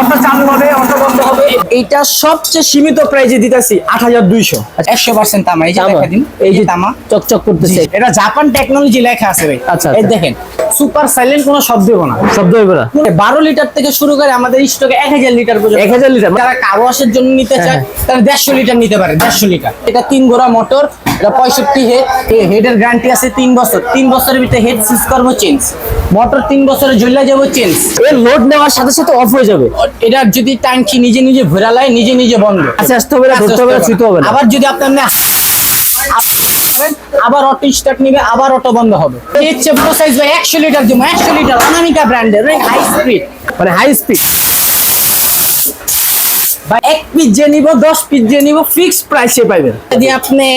Auto চালু হবে auto বন্ধ হবে। এইটা সবচেয়ে সীমিত প্রাইজে দিতেছি আট হাজার দুইশো। একশো পার্সেন্ট তামা এই যে দিন এই যে তামা। চকচক করতেছে। এটা জাপান টেকনোলজি লেখা আছে ভাই। আচ্ছা, এই আচ্ছা। দেখেন সুপার সাইলেন্ট কোনো শব্দ হবে না। শব্দ না। বারো লিটার থেকে শুরু করে আমাদের স্টকে এক হাজার লিটার পর্যন্ত। এক হাজার লিটার যারা কাওয়াশের জন্য নিতে চায় তারা দেড়শো লিটার নিতে পারে দেড়শো লিটার এটা তিন গোড়া মোটর এটা পঁয়ষট্টি হেড হেডের গ্যারান্টি আছে তিন বছর। তিন বছরের ভিতরে হেড সিজ করব চেঞ্জ মোটর তিন বছরে জ্বলা যাব চেঞ্জ এর লোড নেওয়ার সাথে সাথে অফ হয়ে যাবে। এটা যদি ট্যাঙ্কি নিজে নিজে ভরালায় নিজে নিজে বন্ধ। আচ্ছা আসতে হবে না হবে না ছুতে হবে না। আবার যদি আপনার আবার অটো স্টার্ট নিবে আবার অটো বন্ধ হবে। এই হচ্ছে বড় সাইজ ভাই একশো লিটার জন্য একশো লিটার অনামিকা ব্র্যান্ডের হাই স্পিড মানে হাই স্পিড বা এক পিস যে নিব দশ পিস যে নিব ফিক্স প্রাইসে পাবেন যদি আপনি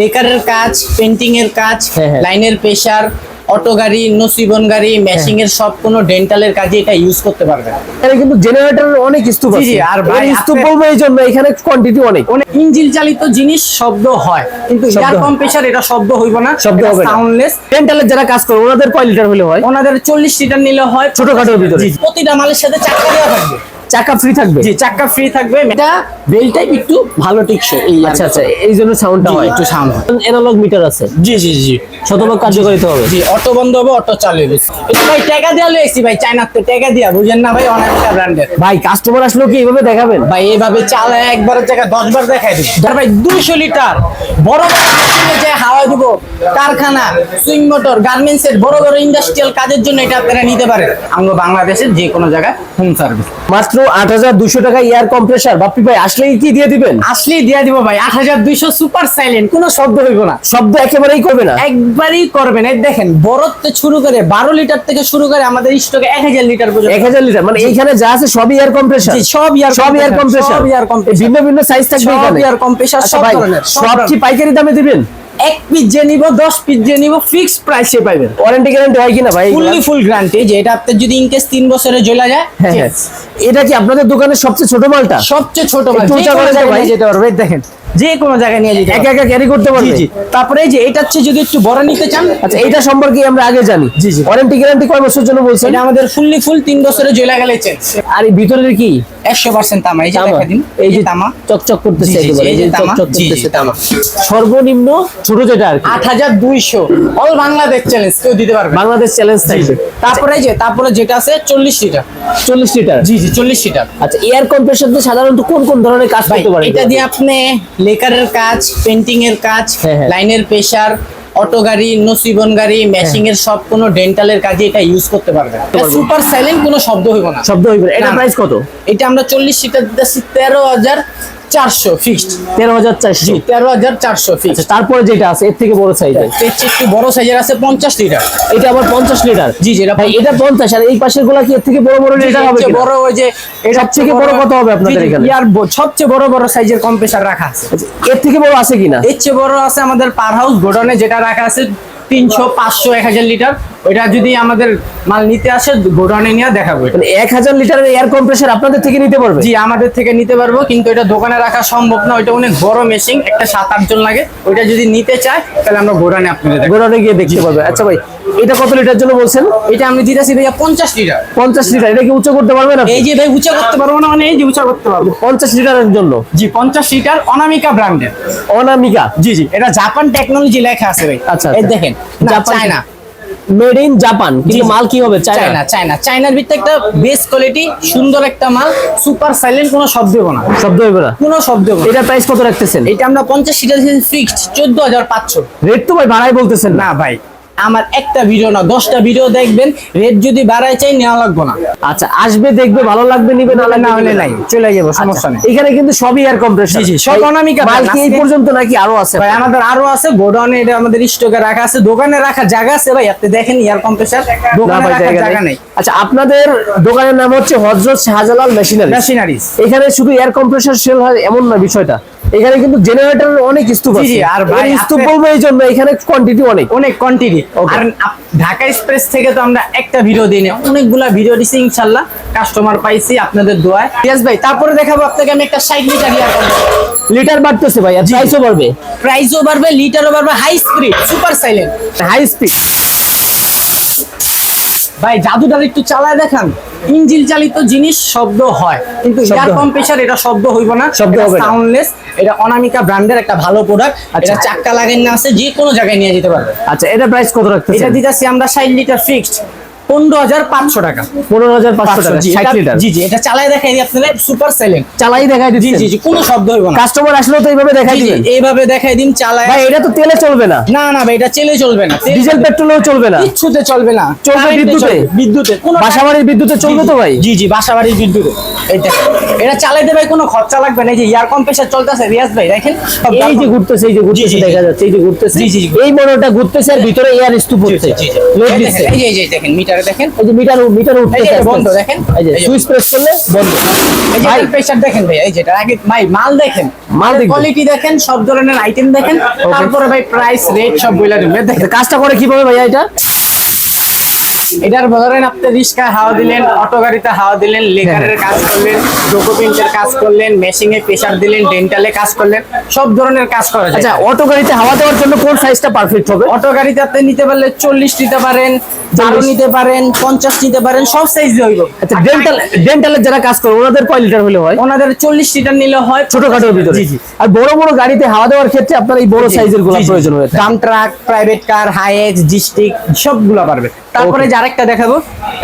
লেকারের কাজ পেন্টিং এর কাজ হ্যাঁ, হ্যাঁ। লাইনের প্রেসার অটো গাড়ি নসিবন গাড়ি মেশিং এর সব কোনো ডেন্টালের কাজে এটা ইউজ করতে পারবেন এখানে কিন্তু জেনারেটরের অনেক স্তূপ আছে। আর ভাই স্তূপ বলব এই জন্য এখানে কোয়ান্টিটি অনেক। অনেক ইঞ্জিন চালিত জিনিস শব্দ হয় কিন্তু এয়ার কম্প্রেসার এটা শব্দ হইব না শব্দ হবে। সাউন্ডলেস রেন্টালের যারা কাজ করে ওনাদের কয় লিটার হলে হয়? ওনাদের চল্লিশ লিটার নিলে হয় ছোটখাটোর ভিতরে। প্রতিটা মালের সাথে চাক্কা দেওয়া থাকবে। চাকা ফ্রি থাকবে? জি চাক্কা ফ্রি থাকবে। এটা বেল টাইপ একটু ভালো টিকসই এই আচ্ছা আচ্ছা এই জন্য সাউন্ডটা হয়। একটু হয়। এনালগ মিটার আছে। জি জি জি। শতভাগ কার্যকারিতা হবে। জি অটো বন্ধ হবে অটো চালু হবে এটা ভাই টাকা দেওয়া লইছি ভাই চাইনাতে টাকা দিয়া বুঝেন না ভাই অনামিকা ব্র্যান্ডের ভাই কাস্টমার আসলেও কি এইভাবে দেখাবেন? ভাই এইভাবে চালায় একবারের জায়গায় দশ বার দেখাই দিই ভাই দুইশো লিটার বড় বড় মেশিনে যে হাওয়া দিব কারখানা সুইং মোটর গার্মেন্টস এর বড় বড় ইন্ডাস্ট্রিয়াল কাজের জন্য এটা আপনারা নিতে পারেন। আমরা বাংলাদেশের যে কোনো জায়গায় হোম সার্ভিস মাত্র আট হাজার দুশো টাকা এয়ার কম্প্রেসার বাপ্পি ভাই আসলেই কি দিয়ে দিবেন? আসলেই দিয়া দিব ভাই। আট হাজার দুইশো সুপার সাইলেন্ট কোনো শব্দ হইব না। শব্দ একেবারেই করবে না। একবারই করবেন এই দেখেন থেকে শুরু করে বারো লিটার থেকে শুরু করে আমাদের স্টকে এক হাজার লিটার পর্যন্ত। এক হাজার লিটার মানে এইখানে যা আছে সবই এয়ার কম্প্রেসার সব এয়ার সব এয়ার কম্প্রেসার সব এয়ার কম্প্রেসার ভিন্ন ভিন্ন সাইজ থাকবে এয়ার কম্প্রেসার আচ্ছা সব ভাই ধরনের সব কি পাইকারি দামে দিবেন? এক পিস যে নিব দশ পিস যে নিব ফিক্স প্রাইসে পাইবেন। ওয়ারেন্টি গ্যারান্টি হয় কিনা ভাই? ফুললি ফুল গ্যারান্টি যে এটা আপনার যদি ইনকেস তিন বছরে জ্বলা যায় হ্যাঁ হ্যাঁ। এটা কি আপনাদের দোকানের সবচেয়ে ছোট মালটা? সবচেয়ে ছোট মাল। যেতে পারবে দেখেন। যে কোনো জায়গায় নিয়ে যেতে একা একা ক্যারি করতে পারবে? জি তারপরে যে এটা হচ্ছে যদি একটু বড় নিতে চান আচ্ছা এইটা সম্পর্কে আমরা আগে জানি। জি, জি। ওয়ারেন্টি গ্যারান্টি কয় জন্য বলছেন? এটা আমাদের ফুললি ফুল তিন বছরে জ্বলা গেলে চেঞ্জ আর এই ভিতরের কি? একশো পার্সেন্ট তামা এই যে দেখা দিন এই যে তামা। চকচক করতেছে একেবারে এই যে তামা। চকচক করতেছে। তামা। সর্বনিম্ন ছোট যেটা আর কি। আট হাজার দুইশো। অল বাংলাদেশ চ্যালেঞ্জ কেউ দিতে পারবে বাংলাদেশ চ্যালেঞ্জ থাকবে। তারপরে যে তারপরে যেটা আছে চল্লিশ লিটার চল্লিশ লিটার জি জি চল্লিশ লিটার আচ্ছা এয়ার কম্প্রেসার দিয়ে সাধারণত কোন কোন ধরনের কাজ করতে পারেন এটা দিয়ে আপনি লেকারের কাজ পেন্টিং এর কাজ। লাইনের প্রেসার অটো গাড়ি নসিবন গাড়ি মেশিং এর সব কোনো ডেন্টালের কাজে এটা ইউজ করতে পারবে সুপার সাইলেন্ট কোনো শব্দ হইব না শব্দ হইব না। এটা। প্রাইস কত এটা আমরা 40 সিটার দিতেছি তেরো হাজার চারশো ফিক্সড তেরো হাজার চারশো। তেরো হাজার চারশো আচ্ছা ফিক্সড তারপরে যেটা আছে এর থেকে বড় সাইজ একটু বড় সাইজের আছে পঞ্চাশ লিটার এটা আবার পঞ্চাশ লিটার জি জি ভাই এটা পঞ্চাশ। আর এই পাশেরগুলা কি এর থেকে বড় বড় লিটার হবে বড় ওই যে এটা সবথেকে বড় কত হবে আপনাদের এখানে? ইয়ার সবচেয়ে বড় বড় সাইজের কম্প্রেসার রাখা আছে। আচ্ছা, এর থেকে বড় আছে কিনা? এর চেয়ে বড় আছে আমাদের পার হাউস গোডাউনে যেটা রাখা আছে তিনশো পাঁচশো এক হাজার লিটার ওইটা যদি আমাদের মাল নিতে আসে গোডাউনে নিয়ে দেখাবো মানে এক হাজার লিটারের এয়ার কম্প্রেসার আপনাদের থেকে নিতে পারবে? জি আমাদের থেকে নিতে পারব কিন্তু এটা দোকানে রাখা সম্ভব না। ওইটা অনেক বড় মেশিন একটা সাত আট জন লাগে। ওইটা যদি নিতে চায় তাহলে আমরা গোডাউনে আপনাদের গোডাউনে গিয়ে দেখতে পারবে। আচ্ছা ভাই এটা কত লিটার জন্য বলছেন? এটা আমি দিতেছি ভাইয়া পঞ্চাশ লিটার। পঞ্চাশ লিটার এটা কি উচ্চ করতে পারবেন না এই যে ভাই উঁচা করতে পারব না মানে এই যে উঁচা করতে পারব। পঞ্চাশ লিটারের জন্য? জি পঞ্চাশ লিটার অনামিকা ব্র্যান্ডের অনামিকা। জি জি এটা জাপান টেকনোলজি লেখা আছে ভাই। আচ্ছা, এই আচ্ছা। দেখেন Japan China made in Japan কিন্তু মাল কি হবে? চায়না চায়না চায়না চায়নার ভিতরে একটা বেস্ট কোয়ালিটি সুন্দর একটা মাল সুপার সাইলেন্ট কোনো শব্দ হবে না। শব্দ হবে না। কোনো শব্দ হবে এটা প্রাইস কত রাখতেছেন? এটা আমরা পঞ্চাশ সিটার ফিক্সড চোদ্দ হাজার পাঁচশো। রেট তো ভাই ভাড়াই বলতেছেন না ভাই আমার একটা ভিডিও না দশটা ভিডিও দেখবেন রেট যদি বাড়ায় চাই নেওয়া লাগবে না। আচ্ছা আসবে দেখবে ভালো লাগবে নিবে না না হলে নাই চলে যাব সমস্যা আচ্ছা, নেই। এখানে কিন্তু সবই এয়ার কম্প্রেসার সব অনামিকা মাল এই পর্যন্ত নাকি আরও আছে? ভাই আমাদের আরও আছে গোডাউনে এটা আমাদের স্টকে রাখা আছে দোকানে রাখা জায়গা আছে ভাই আপনি দেখেন এয়ার কম্প্রেসার দোকানে রাখার জায়গা নেই। আচ্ছা আপনাদের দোকানের নাম হচ্ছে হযরত শাহজালাল মেশিনারি মেশিনারিজ এখানে শুধু এয়ার কম্প্রেসার সেল হয় এমন না বিষয়টা? এখানে কিন্তু জেনারেটরের অনেক স্তূপ আছে জি, আর ভাই স্তূপ বলব এই জন্য এখানে কোয়ান্টিটি অনেক। অনেক কোয়ান্টিটি. আর ঢাকা এক্সপ্রেস থেকে তো আমরা একটা ভিডিও দিই না অনেকগুলা ভিডিও দিছি ইনশাল্লাহ। কাস্টমার পাইছি আপনাদের দোয়ায়। ইয়াস ভাই তারপরে দেখাবো আপনাকে আমি একটা ষাট লিটার ইয়ার লিটার বাড়তেছে ভাই আর প্রাইসও বাড়বে। প্রাইসও বাড়বে লিটারও বাড়বে high speed super silent high speed ভাই জাদুটার একটু চালায় দেখান। ইঞ্জিল চালিত জিনিস শব্দ হয়। কিন্তু এয়ার। কম্প্রেসার এটা শব্দ হইব না। শব্দ হবে। সাউন্ডলেস এটা অনামিকা ব্র্যান্ডের একটা ভালো প্রোডাক্ট আচ্ছা। এটা চাক্কা লাগাই না আছে যে কোনো জায়গায় নিয়ে যেতে পারবে। আচ্ছা এটা প্রাইস কত এটা দিতে দিতেছি আমরা ষাট লিটার ফিক্সড পনেরো হাজার পাঁচশো টাকা। পনেরো হাজার পাঁচশো টাকা ষাট এটা- লিটার। জি জি এটা চালায় দেখাই দিই আপনাদের সুপার সাইলেন্ট চালাই দেখাই জি জি জি কোনো শব্দ হইব না। কাস্টমার আসলেও তো এইভাবে দেখাই জি, জি, এইভাবে দেখাই দিন চালায় ভাই এটা তো তেলে চলবে না। না না ভাই এটা চেলে চলবে না। ডিজেল পেট্রোলেও চলবে না। কিচ্ছুতে চলবে না। চলবে বিদ্যুতে? বিদ্যুতে। বাসাবাড়ির বিদ্যুতে চলবে তো ভাই? জি জি বাসাবাড়ির বিদ্যুতে। এটা চালাইতে ভাই কোনো খরচা লাগবে না। এই যে এয়ার কম্প্রেসার চলতেছে রিয়াজ ভাই দেখেন। এই যে ঘুরতেছে এই যে ঘুরতেছে। দেখা যাচ্ছে এই যে ঘুরতেছে। এই মোটরটা ঘুরতেছে আর ভিতরে এয়ার স্তূপ হচ্ছে। জি, জি, জি। এই দেখেন, এই যে- দেখেন মিটারে দেখেন। এই যে মিটার মিটার উঠতেছে বন্ধ দেখেন। এই যে সুইচ প্রেস করলে বন্ধ। এই যে প্রেসার দেখেন ভাই এই যেটা আগে ভাই মাল দেখেন। মাল দেখবেন। কোয়ালিটি দেখেন সব ধরনের আইটেম দেখেন। তারপরে ভাই প্রাইস রেট সব দিবেন দেখেন। কাজটা করে কীভাবে ভাইয়া এটা? এটার ধরেন আপনি রিক্সায় হাওয়া দিলেন অটো গাড়িতে হাওয়া দিলেন লেকারের কাজ করলেন ডকুমেন্টের কাজ করলেন মেশিং এ প্রেসার দিলেন ডেন্টালে কাজ করলেন সব ধরনের কাজ করা যায়। আচ্ছা অটো গাড়িতে হাওয়া দেওয়ার জন্য কোন সাইজটা পারফেক্ট হবে? অটো গাড়িতে আপনি নিতে পারলে চল্লিশ নিতে পারেন বারো নিতে পারেন পঞ্চাশ নিতে পারেন সব সাইজ হইব। আচ্ছা ডেন্টাল ডেন্টালের যারা কাজ করে ওনাদের কয় লিটার হলে হয়? ওনাদের চল্লিশ লিটার নিলে হয় ছোটখাটোর ভিতরে। আর বড় বড় গাড়িতে হাওয়া দেওয়ার ক্ষেত্রে আপনার এই বড় সাইজেরগুলো প্রয়োজন হয়ে dump truck private car Hiace district সবগুলো পারবে। তারপরে আরেকটা দেখাবো।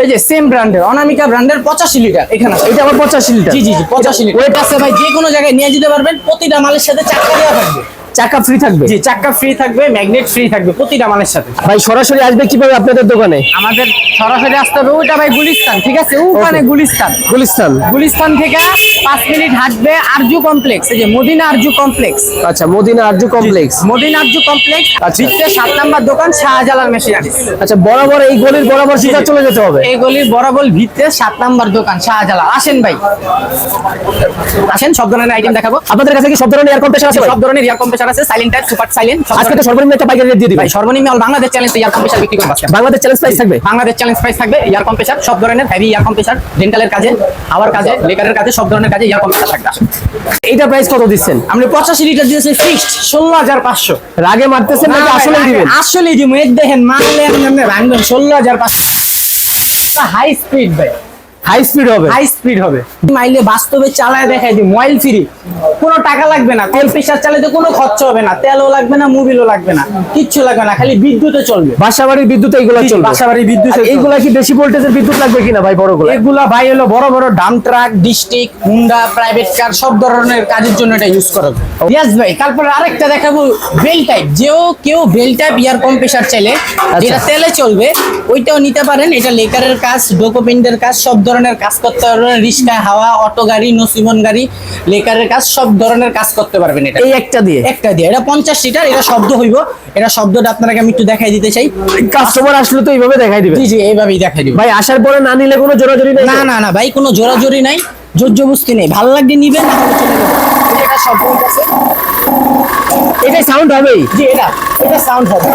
এই যে সেম ব্র্যান্ডের অনামিকা ব্র্যান্ডের পঁচাশি লিটার। এখানে। এটা আবার পঁচাশি লিটার। জি জি জি পঁচাশি লিটার। ওয়েট আছে ভাই যে কোনো জায়গায় নিয়ে যেতে পারবেন প্রতিটা মালের সাথে চাকা দেওয়া থাকবে। চাকা ফ্রি থাকবে? জি চাকা ফ্রি থাকবে ম্যাগনেট ফ্রি থাকবে প্রতিটা মালের সাথে। ভাই সরাসরি আসবে কীভাবে আপনাদের দোকানে? আমাদের সরাসরি আসতে হবে ওইটা ভাই গুলিস্তান ঠিক আছে? ওখানে গুলিস্তান। গুলিস্তান? গুলিস্তান থেকে পাঁচ মিনিট হাঁটবে আরজু কমপ্লেক্স এই যে মদিনা আরজু কমপ্লেক্স আচ্ছা মদিনা আরজু কমপ্লেক্স মদিনা আরজু কমপ্লেক্স আচ্ছা। সাত নাম্বার দোকান শাহজালাল মেশিনারিজ আচ্ছা বরাবর এই গলির বরাবর সোজা চলে যেতে হবে? এই গলির বরাবর ভিতরে সাত নাম্বার দোকান শাহজালাল। আসেন ভাই। আসেন সব ধরনের আইটেম দেখাবো। আপনাদের কাছে কি সব ধরনের এয়ার কম্প্রেসার আছে সব ধরনের এয়ার কম্প্রেসার আছে সাইলেন্ট টাইপ সুপার সাইলেন্ট আজকে তো সর্বনিম্ন একটা পাইকারি রেট দিয়ে দিবেন সর্বনিম্ন all Bangladesh challenge air compressor বিক্রি করব বাংলাদেশ চ্যালেঞ্জ প্রাইস থাকবে? বাংলাদেশ চ্যালেঞ্জ প্রাইস থাকবে এয়ার কম্প্রেসার সব ধরনের হেভি এয়ার কম্প্রেসার ডেন্টালের কাজে আওয়ার কাজে লেকারের কাজে সব ধরনের কাজে এয়ার কম্প্রেসার থাকবে এইটা প্রাইস কত দিচ্ছেন? আমরা পঁচাশি লিটার দিয়েছি ফিক্সড ষোলো হাজার পাঁচশো। রাগে মারতেছেন নাকি আসলে দিবেন? আসলে এক দেখেন মারলে আপনি পাঁচশো। হাই স্পিড ভাই। হাই স্পিড হবে। হাই স্পিড হবে। মাইলে বাস্তবে চালায় দেখাই দিই ফ্রি কোনো টাকা লাগবে না তেল প্রেসার চালাতে কোনো খরচা হবে না তেলও লাগবে না মোবিলও লাগবে না কিচ্ছু লাগবে না খালি বিদ্যুতে চলবে। বাসা বাড়ির বিদ্যুৎ এইগুলো চলবে। বাসাবাড়ির বিদ্যুতে আর এইগুলা কি বেশি ভোল্টেজের বিদ্যুৎ লাগবে কিনা ভাই বড়গুলো এগুলা ভাই হলো বড় বড় dump truck district Honda private car সব ধরনের কাজের জন্য এটা ইউজ করা ইয়াস ভাই তারপরে আরেকটা দেখাবো বেল টাইপ যেও কেউ বেল টাইপ ইয়ার কম্প্রেসার চাইলে যেটা তেলে চলবে ওইটাও নিতে পারেন। এটা লেকারের কাজ ডকুমেন্টের কাজ সব ধরনের কাজ করতে পারবেন রিক্সা হাওয়া অটো গাড়ি নসিমন গাড়ি লেকারের কাজ সব ধরনের কাজ করতে পারবেন এটা। এই একটা দিয়ে? একটা দিয়ে। এটা পঞ্চাশ সিটার এটা শব্দ হইব। এটা শব্দটা আপনাকে আমি একটু দেখাই দিতে চাই। কাস্টমার আসলে তো এইভাবে দেখাই দিবে। জি জি এইভাবেই দেখাই দিব। ভাই আসার পরে না নিলে কোনো জোরাজোরি নেই না না না ভাই কোনো জোরাজোরি নাই। জোর জবস্তি নেই। ভালো লাগলে নিবেন না হলে চলে যাবেন। এটা শব্দ হইতাছে। এটাই সাউন্ড হবেই জি এটা এটা সাউন্ড হবে।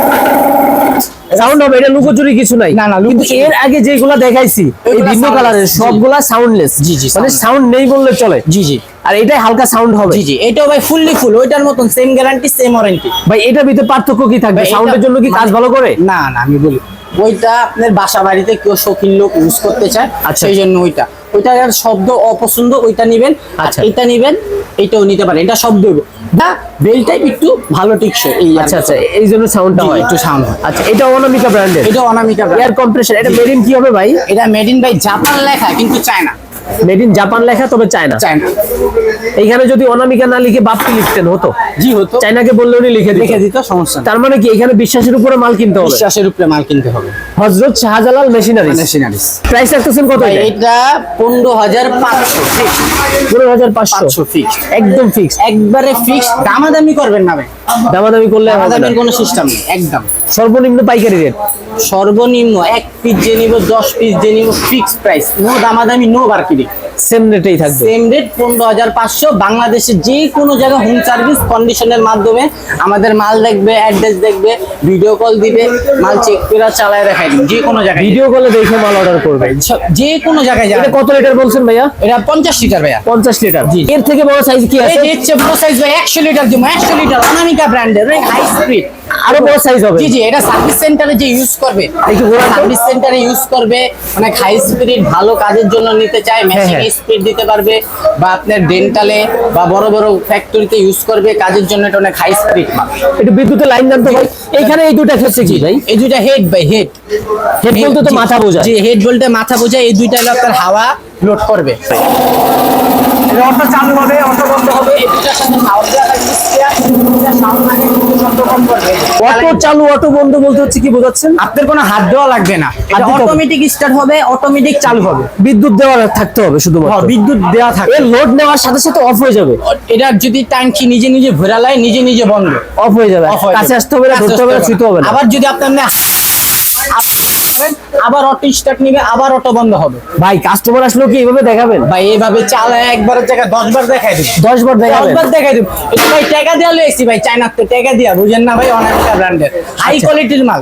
সাউন্ড হবে এটা লুকোচুরি কিছু নাই। না, না, কিন্তু এর আগে যেগুলো দেখাইছি এই ভিন্ন কালারের সবগুলা সাউন্ডলেস জি, জি, মানে সাউন্ড নেই বললে চলে। জি জি। আর এটাই হালকা সাউন্ড হবে। জি জি। এটাও ভাই ফুললি ফুল ওইটার মতন সেম গ্যারান্টি সেম ওয়ারেন্টি ভাই এটার ভিতরে পার্থক্য কি থাকবে? সাউন্ডের জন্য কি কাজ ভালো করে? না না আমি বলি। ওইটা আপনার বাসা বাড়িতে কেউ শৌখিন লোক ইউজ করতে চায় আচ্ছা। সেই জন্য ওইটা। ওইটা শব্দ অপছন্দ ওইটা নিবেন। আচ্ছা। এটা নিবেন এটাও নিতে পারেন। এটা শব্দ না বেল টাইপ একটু ভালো টিকছে এই আচ্ছা আচ্ছা এই জন্য সাউন্ডটা হয়। একটু sound হয়। আচ্ছা এটা অনামিকা ব্র্যান্ডের এটা অনামিকা এয়ার কম্প্রেসার এটা মেড ইন কি হবে ভাই? এটা মেড ইন বাই জাপান লেখা কিন্তু চায়না। মেড ইন জাপান লেখা তবে চায়না। চায়না। এইখানে যদি অনামিকা না লিখে বাপ্পি লিখতেন হতো? জি হতো। চায়নাকে বললে উনি লিখে লিখে দিত সমস্যা তার মানে কি এখানে বিশ্বাসের উপরে মাল কিনতে হবে? বিশ্বাসের উপরে মাল কিনতে হবে। হজরত শাহজালাল মেশিনারি মেশিনারিজ। প্রাইস রাখতেছেন কত এটা? এটা পনেরো হাজার পাঁচশো পনেরো হাজার পাঁচশো। পাঁচশো ফিক্সড একদম ফিক্স একবারে ফিক্সড দামাদামি করবেন না ভাই। দামাদামি করলে। দামাদামির কোনো সিস্টেম নেই একদম। সর্বনিম্ন পাইকারি রেট সর্বনিম্ন এক পিস যে নিব দশ পিস যে নিব ফিক্সড প্রাইস নো দামাদামি নো বার্কিং সেম রেটেই থাকবে। সেম রেট পনেরো হাজার পাঁচশো। বাংলাদেশে যে কোনো জায়গায় হোম সার্ভিস কন্ডিশনের মাধ্যমে আমাদের মাল দেখবে অ্যাড্রেস দেখবে ভিডিও কল দিবে মাল চেক করে চালায় দেখাই যে কোনো জায়গায়। ভিডিও কলে দেখে মাল অর্ডার করবে। যে কোনো জায়গায় যাবে। কত লিটার বলছেন ভাইয়া? এটা পঞ্চাশ লিটার ভাইয়া। পঞ্চাশ লিটার জি। এর থেকে বড় সাইজ কি আছে? যে হচ্ছে বড় সাইজ ভাই একশো লিটার দিব। একশো লিটার অনামিকা ব্র্যান্ডের হাই স্পিড আরও বড় সাইজ হবে। জি জি এটা সার্ভিস সেন্টারে যে ইউজ করবে একটু তো। সার্ভিস সেন্টারে ইউজ করবে অনেক হাই স্পিড ভালো কাজের জন্য নিতে চায় মেশিনে হ্যাঁ। স্পিড দিতে পারবে বা আপনার ডেন্টালে বা বড় বড় ফ্যাক্টরিতে ইউজ করবে কাজের জন্য এটা অনেক হাই স্পিড মাল। একটু বিদ্যুতের লাইন দেন তো ভাই এইখানে এই দুটো হচ্ছে কি ভাই? এই দুইটা হেড বাই হেড হেড বলতে তো মাথা বোঝায়। জি হেড বলতে মাথা বোঝায় এই দুইটা হলো আপনার হাওয়া লোড করবে। অটো চালু হবে অটো বন্ধ হবে। এই দুটার সাথে হাওয়া দেওয়া এটা সাউন্ড লাগে অটো চালু অটো বন্ধ বলতে হচ্ছে কি বোঝাচ্ছেন? আপনার কোনো হাত দেওয়া লাগবে না। অটোমেটিক স্টার্ট হবে। অটোমেটিক চালু হবে। বিদ্যুৎ দেওয়া থাকতে হবে শুধু শুধুমাত্র বিদ্যুৎ দেওয়া থাকবে। লোড নেওয়ার সাথে সাথে অফ হয়ে যাবে। এটা যদি ট্যাঙ্কি নিজে নিজে ভরালায় নিজে নিজে বন্ধ। অফ হয়ে যাবে। কাছে আসতে হবে না ধরতে হবে না ছুঁতে হবে না। আবার যদি আপনি করেন, আবার অটো স্টার্ট নিবে আবার অটো বন্ধ হবে। ভাই কাস্টমার আসলেও কি এইভাবে দেখাবেন? ভাই এইভাবে চালায় একবারের জায়গায় দশ বার দেখাই দিবে। দশ বার দেখাবেন? দশবার দেখাই দিব। এটা ভাই টাকা দেওয়া লইছি ভাই চাইনার তো টাকা দিয়া বুঝেন না ভাই অনেকটা ব্র্যান্ডের হাই কোয়ালিটির মাল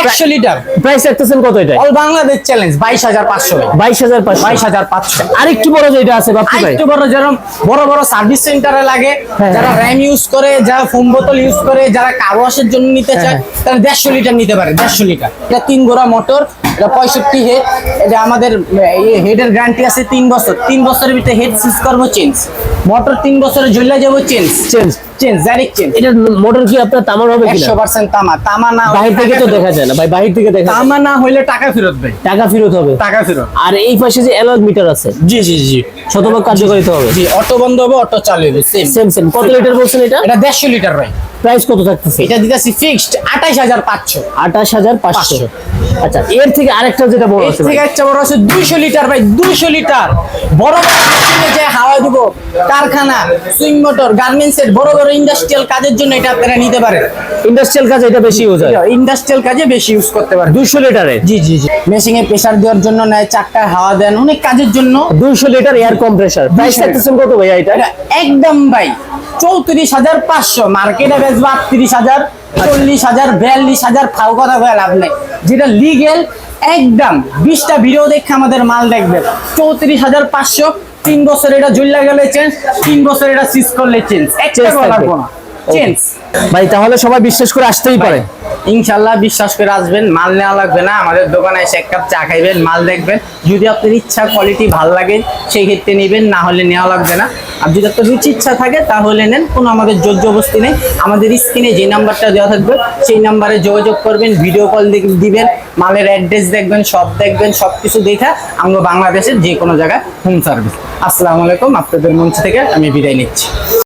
একশো লিটার প্রাইস রাখতেছেন কত এটা? অল বাংলাদেশ চ্যালেঞ্জ বাইশ হাজার পাঁচশো। ভাই বাইশ হাজার পাঁচশো। বাইশ হাজার পাঁচশো। আরেকটু বড় যেটা আছে বাপ্পি ভাই। আরেকটু বড় যেরকম বড় বড় সার্ভিস সেন্টারে লাগে হ্যাঁ। যারা র্যাম ইউজ করে যারা ফোম বোতল ইউজ করে যারা কার ওয়াশের জন্য নিতে চায় হ্যাঁ। তারা দেড়শো লিটার নিতে পারে দেড়শো লিটার এটা তিন গোড়া মোটর এটা পঁয়ষট্টি হেড এটা আমাদের হেডের গ্যারান্টি আছে তিন বছর। তিন বছরের ভিতরে হেড সুইচ করব চেঞ্জ মোটর তিন বছরে জ্বলে যাব change change change direct change এটা মোটর কি আপনার তামার হবে তামা। তামা না থেকে তো দেখা যায় না। ভাই থেকে দেখা তামা না হলে টাকা ফেরত ভাই টাকা ফেরত হবে। টাকা ফেরত। আর এই পাশে যে অ্যানালগ মিটার আছে জি জি জি। শতভাগ কার্যকারিতা হবে। জি অটো বন্ধ হবে অটো চালু হবে। সেম সেম সেম কত লিটার বলছেন এটা? এটা 150 লিটার ভাই। প্রাইস কত থাকতেছে? এটা দিতেছি ফিক্সড 28500 28500 আচ্ছা এর থেকে আরেকটা যেটা বড় আছে ভাই। থেকে একটা বড় আছে দুইশো লিটার ভাই দুইশো লিটার। বড় বড় যে হাওয়া দিব কারখানা সুইং মোটর গার্মেন্টস এর বড় বড় ইন্ডাস্ট্রিয়াল কাজের জন্য এটা আপনারা নিতে পারেন। ইন্ডাস্ট্রিয়াল কাজ এটা বেশি ইউজ হয়? ইন্ডাস্ট্রিয়াল কাজে বেশি ইউজ করতে পারেন। দুশো লিটারের জি জি জি। মেশিনে প্রেসার দেওয়ার জন্য নেয় চাক্কায় হাওয়া দেন অনেক কাজের জন্য। দুইশো লিটার এয়ার কম্প্রেসার প্রাইস 200 থাকতেছেন কত এটা? এটা একদম ভাই চৌত্রিশ হাজার পাঁচশো। মার্কেটে বেচবো আটত্রিশ হাজার। চল্লিশ হাজার বিয়াল্লিশ হাজার ফাউ কথা বলে লাভ নেই। যেটা লিগেল একদম বিশটা ভিডিও দেখে আমাদের মাল দেখবেন চৌত্রিশ হাজার পাঁচশো তিন বছর এটা জুল্লা গেলে চেঞ্জ তিন বছর এটা সিজ করলে চেঞ্জ একটা লাগবো না। চেঞ্জ ভাই তাহলে সবাই বিশ্বাস করে আসতেই পারে। ইনশাল্লাহ বিশ্বাস করে আসবেন মাল নেওয়া লাগবে না আমাদের দোকানে এসে এক কাপ চা খাইবেন মাল দেখবেন। যদি আপনার ইচ্ছা কোয়ালিটি ভালো লাগে সেই ক্ষেত্রে নেবেন না হলে নেওয়া লাগবে না। আর যদি আপনার রুচি ইচ্ছা থাকে তাহলে নেন কোনো আমাদের জোর জবস্তি নেই। আমাদের স্ক্রিনে যে নাম্বারটা দেওয়া থাকবে সেই নাম্বারে যোগাযোগ করবেন ভিডিও কল দিবেন মালের অ্যাড্রেস দেখবেন সব দেখবেন সব কিছু দেখা আমরা বাংলাদেশের যে কোনো জায়গায় হোম সার্ভিস আসসালামু আলাইকুম আপনাদের মঞ্চ থেকে আমি বিদায় নিচ্ছি।